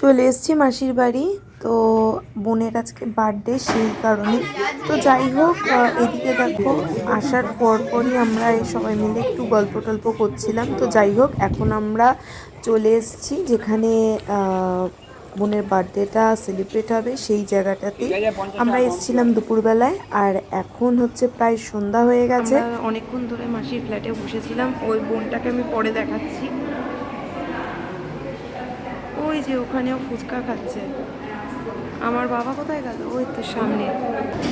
চলে এসেছি মাসির বাড়ি। তো বোনের আজকে বার্থডে সেই কারণে। তো যাই হোক এদিকে দেখো, আসার পর পরই আমরা এই সবাই মিলে একটু গল্প টল্প করছিলাম। তো যাই হোক, এখন আমরা চলে এসেছি যেখানে বোনের বার্থডেটা সেলিব্রেট হবে সেই জায়গাটাতে। আমরা এসেছিলাম দুপুরবেলায়, আর এখন হচ্ছে প্রায় সন্ধ্যা হয়ে গেছে। অনেকক্ষণ ধরে মাসির ফ্ল্যাটে বসেছিলাম। ওই বোনটাকে আমি পরে দেখাচ্ছি। যে ওখানেও ফুচকা খাচ্ছে। আমার বাবা কোথায় গেল? ওই তো সামনে।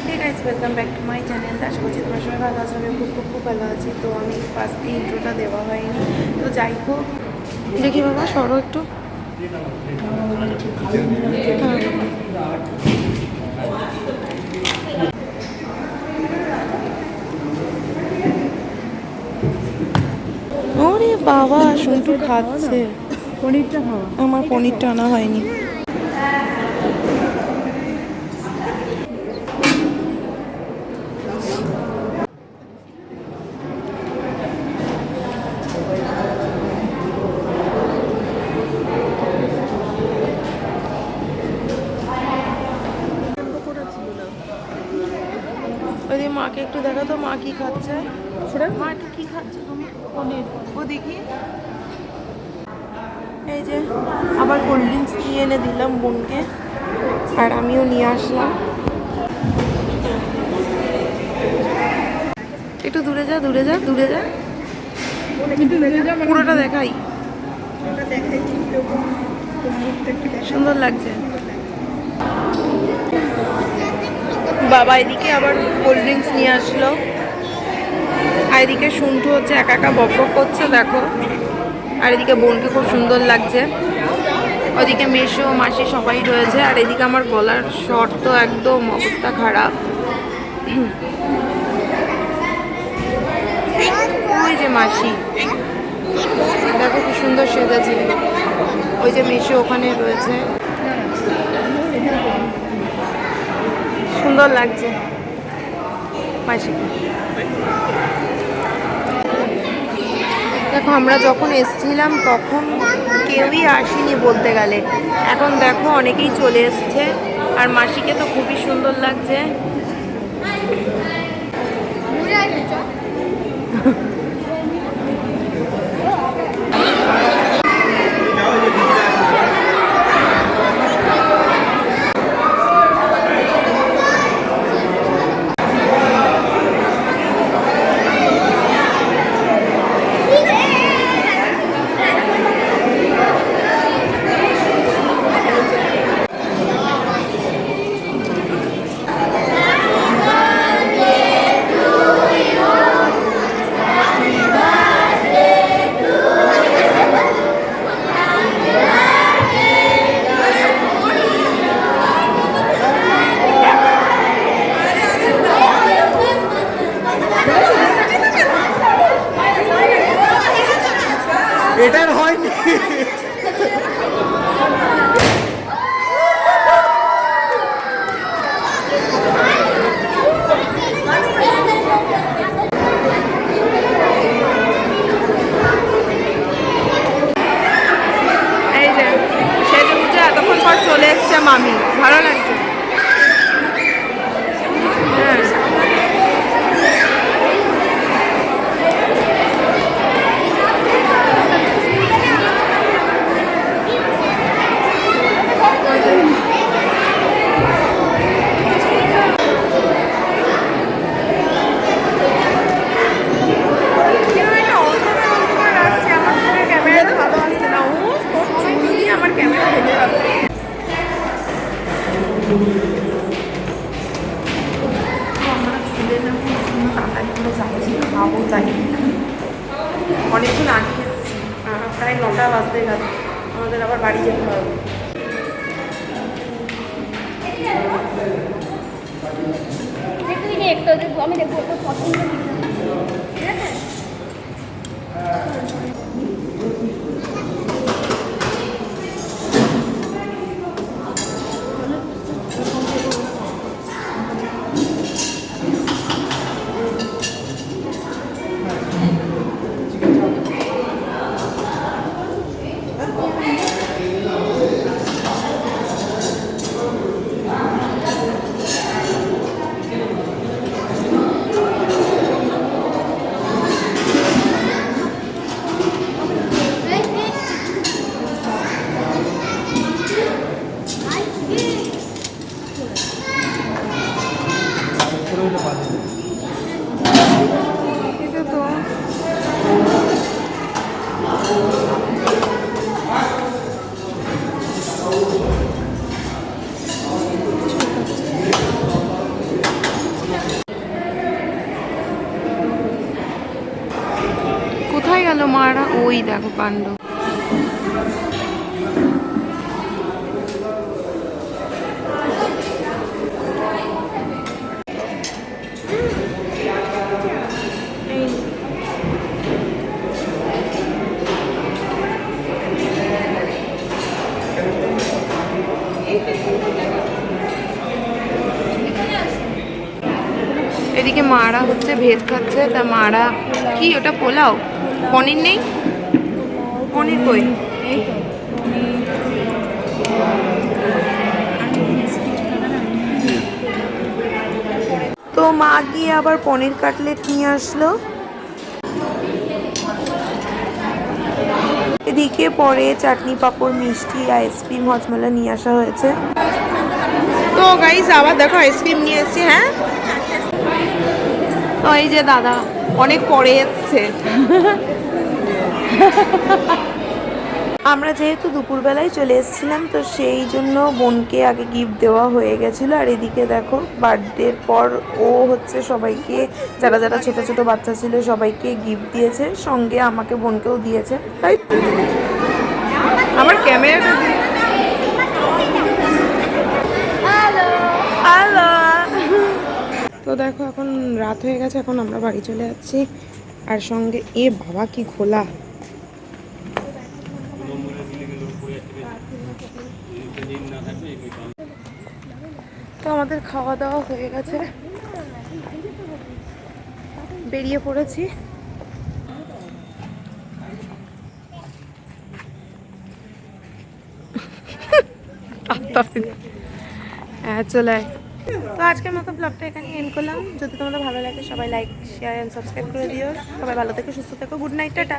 ঠিক আছে welcome back to my channel আশা করছি তোমার সবাই ভালো আছো আমি খুব খুব খুব ভালো আছি। তো আমি ফার্স্টে ইন্ট্রোটা দেওয়া হয়নি। তো যাই হোক। দেখি বাবা সরো একটু। ওরে বাবা শুনটু খাচ্ছে। পনিরটা খাওয়া আমার পনিরটা আনা হয়নি। ওই মাকে একটু দেখো তো মা কি খাচ্ছে? মা একটু কি খাচ্ছে তুমি? পনির। ও দেখি। যে আবার কোল্ড ড্রিঙ্কস নিয়ে এনে দিলাম বোনকে, আর আমিও নিয়ে আসলাম। একটু দূরে যা দূরে যা দূরে যা। পুরোটা দেখাই। সুন্দর লাগছে। বাবা এদিকে আবার কোল্ড ড্রিঙ্কস নিয়ে আসলো। আর এদিকে শুন্ঠু হচ্ছে একা একা বক করছে, দেখো। আর এদিকে বোনকে খুব সুন্দর লাগছে। ওদিকে মেশো মাসি সবাই রয়েছে। আর এদিকে আমার গলার শর্ট তো একদম অবস্থা খারাপ। ওই যে মাসি। দেখো কি সুন্দর সেজেছে। ওই যে মেশো ওখানে রয়েছে। সুন্দর লাগছে। মাসিকে দেখো আমরা যখন এসেছিলাম তখন কেউই আসেনি বলতে গেলে। এখন দেখো অনেকেই চলে এসছে। আর মাসিকে তো খুবই সুন্দর লাগছে। এটার হয়নি এই যে সেজে বুঝে এতক্ষণ পর চলে এসছে মামি ভালো লাগছে হ্যাঁ আমার ক্যামেরা দেখে পাবে আমরা চলে যাব করে যাব খাব তাই অনেকক্ষণ আগে এসেছি। প্রায় নটা বাজতে গেল। আমাদের আবার বাড়ি যেতে হবে। দেখতে দেখি একটু হইলে বাজে কোথায় গেল মারা? ওই দেখো পাণ্ডব। এদিকে মারা হচ্ছে, ভেজ খাচ্ছে। তা মারা কি? ওটা পোলাও? পনির নেই? পনির কই? তো মা গিয়ে আবার পনির কাটলেট নিয়ে আসলো। এদিকে পরে চাটনি পাঁপড় মিষ্টি আইসক্রিম হজমলা নিয়ে আসা হয়েছে। তো গাইজ আবার দেখো আইসক্রিম নিয়ে এসেছি হ্যাঁ? তো এই যে দাদা অনেক পরে এসছে। আমরা যেহেতু দুপুরবেলায় চলে এসেছিলাম তো সেই জন্য বোনকে আগে গিফট দেওয়া হয়ে গেছিল। আর এদিকে দেখো বার্থডের পর ও হচ্ছে সবাইকে যারা যারা ছোট ছোট বাচ্চা ছিল সবাইকে গিফট দিয়েছে। সঙ্গে আমাকে বোনকেও দিয়েছে। তাই আমার ক্যামেরা তো দেখো এখন রাত হয়ে গেছে এখন আমরা বাড়ি চলে যাচ্ছি। আর সঙ্গে এ বাবা কি খোলা। তো আমাদের খাওয়া দাওয়া হয়ে গেছে। বেরিয়ে পড়েছি। হ্যাঁ চলে। তো আজকের মতো ব্লগটা এখানে এন্ড করলাম। যদি তোমাদের ভালো লাগে, সবাই লাইক শেয়ার এন্ড সাবস্ক্রাইব করে দিও। সবাই ভালো থেকো, সুস্থ থেকো। Good night tata.